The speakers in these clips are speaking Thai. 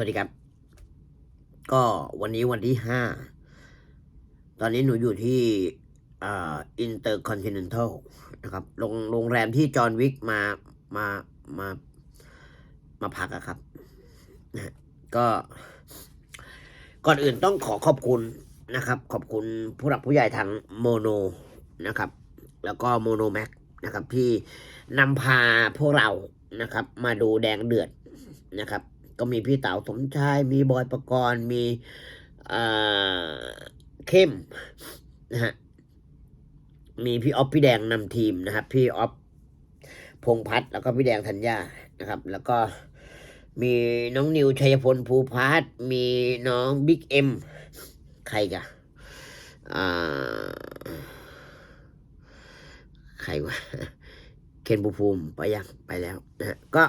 วัสดีครับ ก็วันนี้วันที่ห้า ตอนนี้หนูอยู่ที่อินเตอร์คอนติเนนทัลนะครับโรงโรงแรมที่จอห์นวิกมามามามาพักอะครับนะก็ก่อนอื่นต้องขอขอบคุณนะครับ ขอบคุณผู้หลักผู้ใหญ่ทางโมโนนะครับ แล้วก็โมโนแม็กนะครับที่นำพาพวกเรานะครับ มาดูแดงเดือดนะครับ ก็มีพี่เต๋าสมชาย มีบอยประกรณ์ มีเอ่อเข้มนะฮะ มีพี่ออฟพี่แดงนำทีมนะครับ พี่ออฟพงษ์พัฒน์แล้วก็พี่แดงธัญญานะครับ แล้วก็มีน้องนิวชัยพลภูพาร์ทมีน้องบิ๊กเอ็มใครกะอ่าใครวะ เคนภูภูมิไปยังไปแล้วนะฮะก็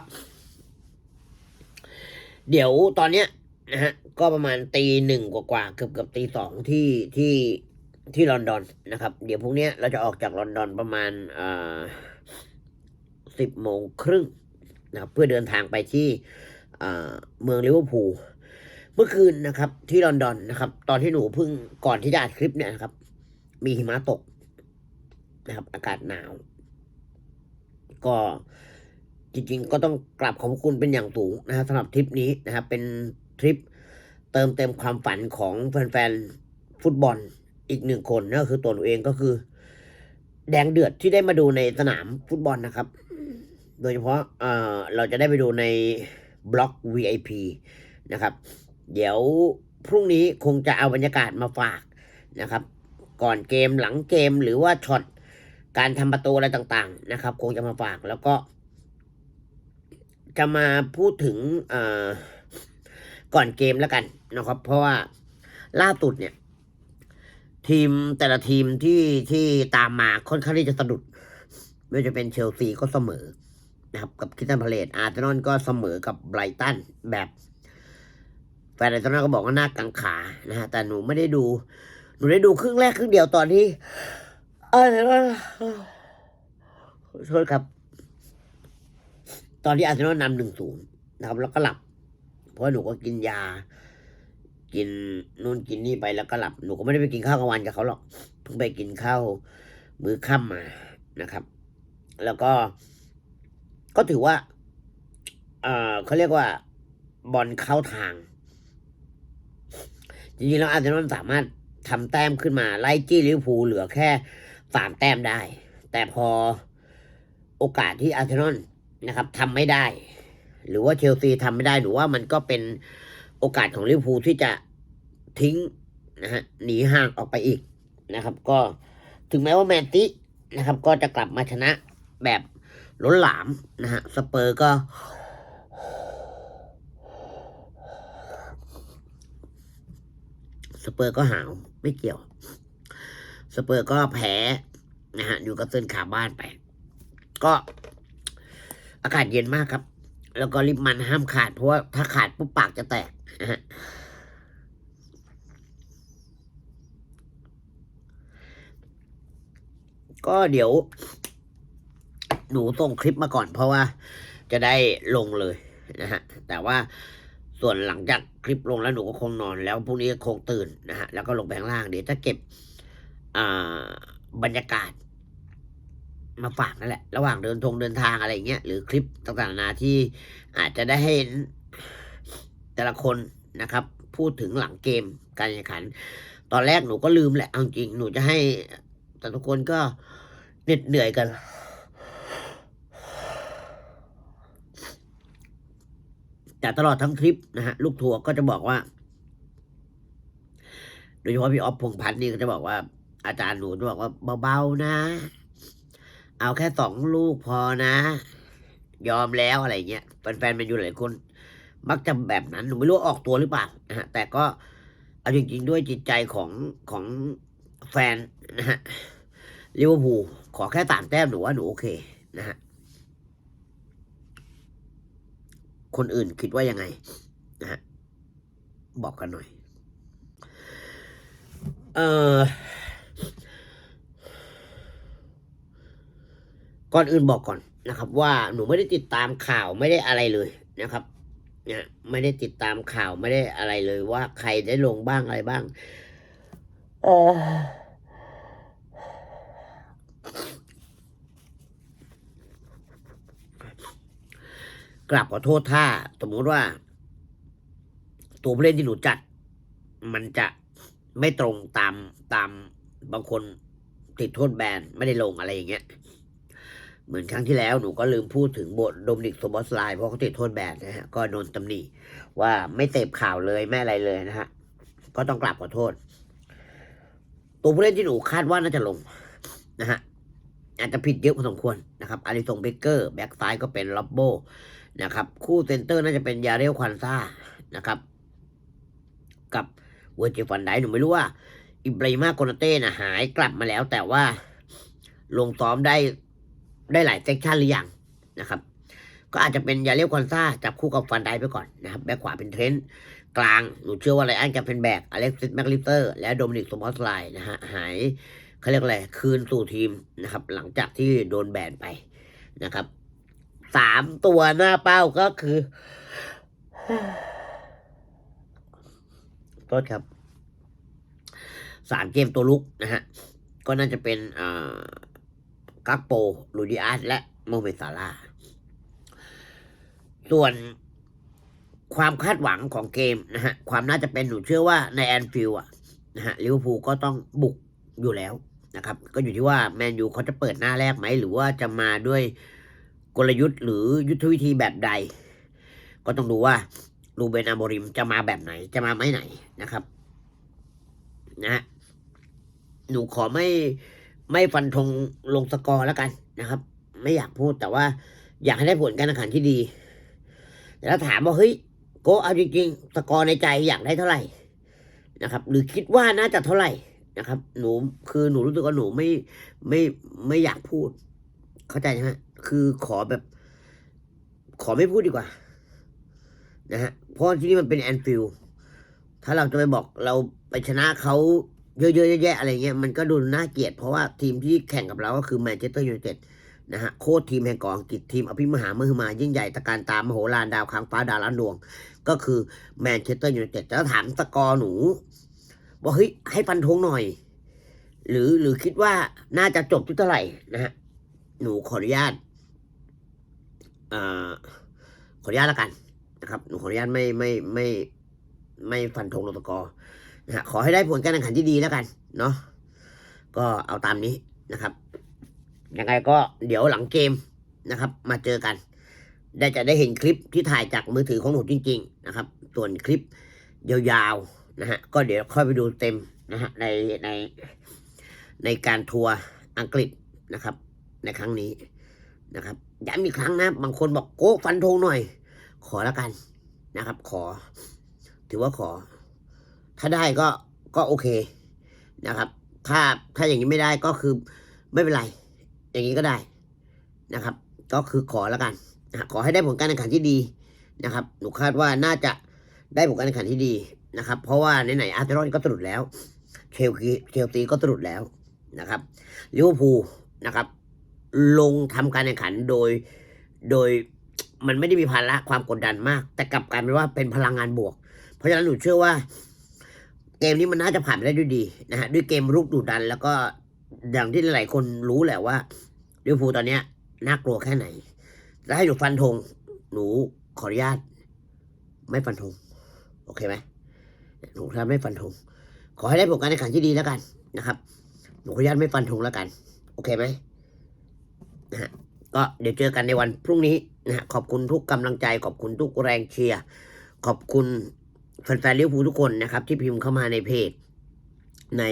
เดี๋ยวตอนเนี้ยนะฮะก็ประมาณตีหนึ่งกว่าๆเกือบเกือบตีสองที่ที่ที่ลอนดอนนะครับ เดี๋ยวพรุ่งนี้เราจะออกจากลอนดอนประมาณสิบโมงครึ่งนะครับเพื่อเดินทางไปที่เมืองลิเวอร์พูลเมื่อคืนนะครับ ที่ลอนดอนนะครับ ตอนที่หนูเพิ่งก่อนที่จะอัดคลิปเนี่ยนะครับ มีหิมะตกนะครับ อากาศหนาว ก็ จริงๆ ก็ต้องกลับขอบคุณเป็นอย่างสูงนะครับสำหรับทริปนี้นะครับเป็นทริปเติมเต็มความฝันของแฟนๆฟุตบอลอีกหนึ่งคนนั่นก็คือตัวหนูเองก็คือ แดงเดือดที่ได้มาดูในสนามฟุตบอลนะครับ โดยเฉพาะเอ่อเราจะได้ไปดูในบล็อก VIP นะครับ เดี๋ยวพรุ่งนี้คงจะเอาบรรยากาศมาฝากนะครับ ก่อนเกมหลังเกมหรือว่าช็อตการทำประตูอะไรต่างๆนะครับ คงจะมาฝากแล้วก็ จะมาพูดถึงก่อนเกมแล้วกันนะครับ เพราะว่าล่าสุดเนี่ย ทีมแต่ละทีมที่ที่ตามมาค่อนข้างที่จะสะดุด ไม่ว่าจะเป็นเชลซีก็เสมอนะครับกับคิสตันพาเลตอาร์เซนอลก็เสมอกับไบรตันแบบแฟนอาร์เซนอลก็บอกว่าหน้ากังขานะฮะแต่หนูไม่ได้ดู หนูได้ดูครึ่งแรกครึ่งเดียวตอนที่เออขอโทษครับ ตอนที่อาร์เซนอลนำหนึ่งศูนย์นะครับ แล้วก็หลับ เพราะหนูก็กินยา กินนู่นกินนี่ไปแล้วก็หลับ หนูก็ไม่ได้ไปกินข้าวกลางวันกับเขาหรอก เพิ่งไปกินข้าวมื้อค่ำมานะครับ แล้วก็ ก็ถือว่า เออเขาเรียกว่าบอลเข้าทาง จริงๆแล้วอาร์เซนอลสามารถทำแต้มขึ้นมา ไล่จี้ลิเวอร์พูลเหลือแค่สามแต้มได้ แต่พอโอกาสที่อาร์เซนอล นะครับทำไม่ได้ หรือว่าเชลซีทำไม่ได้หรือว่ามันก็เป็นโอกาสของลิเวอร์พูลที่จะทิ้งนะฮะหนีห่างออกไปอีกนะครับ ก็ถึงแม้ว่าแมนตินะครับ ก็จะกลับมาชนะแบบล้นหลามนะฮะสเปอร์ก็ สเปอร์ก็หาวไม่เกี่ยว สเปอร์ก็แพ้นะฮะอยู่กับเซินขาบ้านไป ก็ อากาศเย็นมากครับ แล้วก็ลิปมันห้ามขาด เพราะว่าถ้าขาดปุ๊บปากจะแตกก็เดี๋ยว หนูส่งคลิปมาก่อน เพราะว่า จะได้ลงเลยนะฮะ แต่ว่าส่วนหลังจากคลิปลงแล้วหนูก็คงนอน แล้วพรุ่งนี้ก็คงตื่นนะฮะ แล้วก็ลงไปข้างล่างเดี๋ยวจะเก็บ อ่า บรรยากาศ มาฝากนั่นแหละ ระหว่างเดินทงเดินทางอะไรเงี้ยหรือคลิปต่างๆนานาที่อาจจะได้ให้เห็นแต่ละคนนะครับ พูดถึงหลังเกมการแข่งขัน ตอนแรกหนูก็ลืมแหละเอาจริงหนูจะให้ แต่ทุกคนก็เหน็ดเหนื่อยกัน แต่ตลอดทั้งทริปนะฮะลูกทัวร์ก็จะบอกว่าโดยเฉพาะพี่ออฟพงษ์พัฒน์นี่ก็จะบอกว่าอาจารย์หนูจะบอกว่าเบาๆนะ เอาแค่สองลูกพอนะ ยอมแล้วอะไรเงี้ยแฟนๆมันอยู่หลายคน มักจะแบบนั้นหนูไม่รู้ออกตัวหรือเปล่านะฮะแต่ก็เอาจริงๆด้วยจิตใจของของแฟนนะฮะลิเวอร์พูลขอแค่สามแต้มหนูว่าหนูโอเคนะฮะคนอื่นคิดว่ายังไงนะฮะบอกกันหน่อย เออ ก่อนอื่นบอกก่อนนะครับ ว่าหนูไม่ได้ติดตามข่าวไม่ได้อะไรเลยนะครับเนี่ยไม่ได้ติดตามข่าวไม่ได้อะไรเลย ว่าใครได้ลงบ้างอะไรบ้างเออกลับขอโทษถ้าสมมติว่า ตัวผู้เล่นที่หนูจัด มันจะไม่ตรงตามตามบางคนติดโทษแบนไม่ได้ลงอะไรอย่างเงี้ย เหมือนครั้งที่แล้วหนูก็ลืมพูดถึงบทโดมินิกโซบอสไลน์เพราะเขาติดโทษแบนนะฮะ ก็โดนตำหนิว่าไม่เสพข่าวเลยไม่อะไรเลยนะฮะ ก็ต้องกลับขอโทษ ตัวผู้เล่นที่หนูคาดว่าน่าจะลงนะฮะอาจจะผิดเยอะพอสมควรนะครับอาริสงเบเกอร์แบ็กซ้ายก็เป็นล็อบโบนะครับ คู่เซนเตอร์น่าจะเป็นยาเรลควันซ่านะครับ กับเวอร์จิฟันไดหนูไม่รู้ว่า อิบราฮิมาโกนาเต้นะหายกลับมาแล้วแต่ว่าลงซ้อมได้ ได้หลายเซกชันหรือยังนะครับ ก็อาจจะเป็นยาเรียกคอนซ่าจับคู่กับฟันไดไปก่อนนะครับแบ็คขวาเป็นเทรนต์กลางหนูเชื่อว่าไรอันจะเป็นแบกอเล็กซิสแมคลิเตอร์ และโดมินิกสมอสไลน์นะฮะหายเขาเรียกอะไรคืนสู่ทีมนะครับ หลังจากที่โดนแบนไปนะครับสามตัวหน้าเป้าก็คือโทษครับสามเกมตัวลุกนะฮะก็น่าจะเป็นอ่า กักโปลูดิอาสและโมเมซาร่าส่วนความคาดหวังของเกมนะฮะความน่าจะเป็นหนูเชื่อว่าในแอนฟิลด์อะนะฮะลิเวอร์พูลก็ต้องบุกอยู่แล้วนะครับ ก็อยู่ที่ว่าแมนยูเขาจะเปิดหน้าแรกไหม หรือว่าจะมาด้วยกลยุทธ์หรือยุทธวิธีแบบใด ก็ต้องดูว่าลูเบนอาโมริมจะมาแบบไหนจะมาไม้ไหนนะครับ นะฮะหนูขอไม่ ไม่ฟันธงลงสกอร์แล้วกันนะครับ ไม่อยากพูดแต่ว่าอยากให้ได้ผลการแข่งขันที่ดีแต่ถ้าถามว่าเฮ้ยโกเอาจริงๆสกอร์ในใจอยากได้เท่าไหร่นะครับ หรือคิดว่าน่าจะเท่าไหร่นะครับ หนูคือหนูรู้สึกว่าหนูไม่ไม่ไม่อยากพูด เข้าใจใช่ไหมคือขอแบบ ขอไม่พูดดีกว่า นะฮะเพราะที่นี่มันเป็นแอนฟิลถ้าเราจะไปบอกเราไปชนะเขา เยอะๆแยะๆอะไรเงี้ยมันก็ดูน่าเกลียดเพราะว่าทีมที่แข่งกับเราก็คือแมนเชสเตอร์ยูไนเต็ดนะฮะโค้ชทีมแห่งกองอังกฤษทีมอภิมหามหึมายิ่งใหญ่ตะการตามมโหฬารดาวค้างฟ้าดาวล้านดวง ก็คือแมนเชสเตอร์ยูไนเต็ดแต่ถ้าถามสกอร์หนูบอกเฮ้ยให้ฟันธงหน่อย หรือหรือคิดว่าน่าจะจบที่เท่าไหร่นะฮะหนูขออนุญาตอ่าขออนุญาตแล้วกันนะครับหนูขออนุญาตไม่ไม่ไม่ไม่ฟันธงลงสกอร์ นะฮะขอให้ได้ผลการแข่งขันที่ดีแล้วกันเนาะก็เอาตามนี้นะครับยังไงก็เดี๋ยวหลังเกมนะครับ มาเจอกัน ได้จะได้เห็นคลิปที่ถ่ายจากมือถือของหนูจริง ๆ นะครับ ส่วนคลิปยาวๆนะฮะก็เดี๋ยวค่อยไปดูเต็มนะฮะในในในการทัวร์อังกฤษนะครับ ในครั้งนี้นะครับย้ำอีกครั้งนะ บางคนบอกโก้ฟันธงหน่อย ขอแล้วกันนะครับ ขอ ถือว่าขอ ถ้าได้ก็ก็โอเคนะครับ ถ้าถ้าอย่างนี้ไม่ได้ก็คือไม่เป็นไร อย่างนี้ก็ได้นะครับ ก็คือขอแล้วกันนะขอให้ได้ผลการแข่งขันที่ดีนะครับ หนูคาดว่าน่าจะได้ผลการแข่งขันที่ดีนะครับ เพราะว่าไหนๆอาร์เซนอลก็สรุดแล้วเชลซีเชลซีก็สรุดแล้วนะครับลิเวอร์พูลนะครับ ลงทำการแข่งขันโดยโดยมันไม่ได้มีภาระความกดดันมาก แต่กลับกลายเป็นว่าเป็นพลังงานบวก เพราะฉะนั้นหนูเชื่อว่า เกมนี้มันน่าจะผ่านไปได้ด้วยดีนะฮะด้วยเกมรุกดุดัน แล้วก็อย่างที่หลายๆคนรู้แหละว่าลิเวอร์พูลตอนเนี้ยน่ากลัวแค่ไหนแล้วให้หนูฟันธงหนูขออนุญาต ไม่ฟันธงโอเคไหมหนูทำไม่ฟันธงขอให้ได้ผลการแข่งขันที่ดีแล้วกันนะครับ หนูขออนุญาตไม่ฟันธงแล้วกัน โอเคไหมนะฮะก็เดี๋ยวเจอกันในวันพรุ่งนี้นะฮะขอบคุณทุกกำลังใจ ขอบคุณทุกแรงเชียร์ขอบคุณ แฟนๆลิเวอร์พูลทุกคนนะครับ ที่พิมพ์เข้ามาในเพจ ใน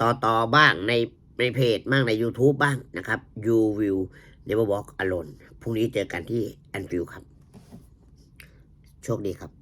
ต่อต่อบ้างในในเพจบ้างใน YouTube บ้างนะครับ You will never walk alone พรุ่งนี้เจอกันที่แอนฟิลครับ โชคดีครับ